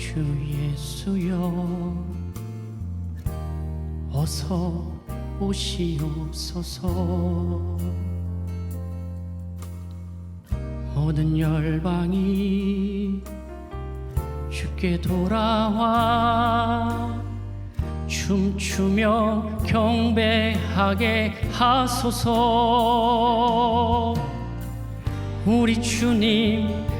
주 예수여 어서 오시옵소서. 모든 열방이 주께 돌아와 춤추며 경배하게 하소서. 우리 주님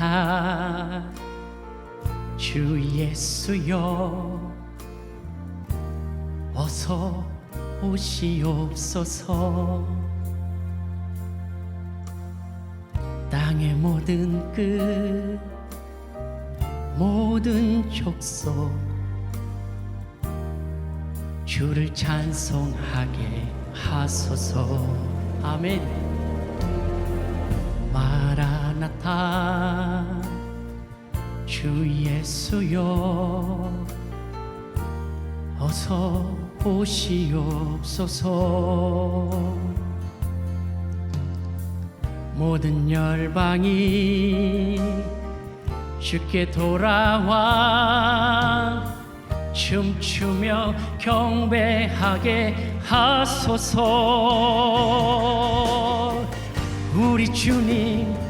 마라나타 주 예수여 어서 오시옵소서. 땅의 모든 끝 모든 족속 주를 찬송하게 하소서. 아멘 주 예수여 어서 오시옵소서. 모든 열방이 주께 돌아와 춤추며 경배하게 하소서. 우리 주님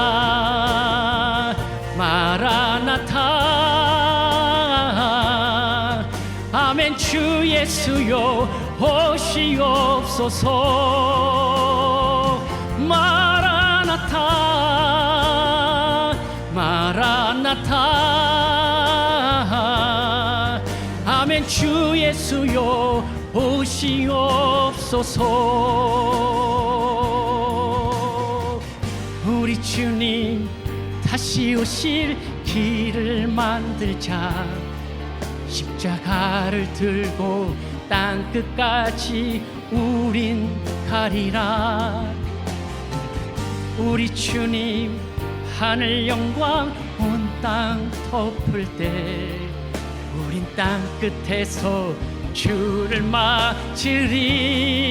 예수여 오시옵소서 마라나타 마라나타. 아멘 주 예수여 오시옵소서. 우리 주님 다시 오실 길을 만들자 십자가를 들고 땅 끝까지 우린 가리라. 우리 주님 하늘 영광 온 땅 덮을 때 우린 땅 끝에서 주를 맞으리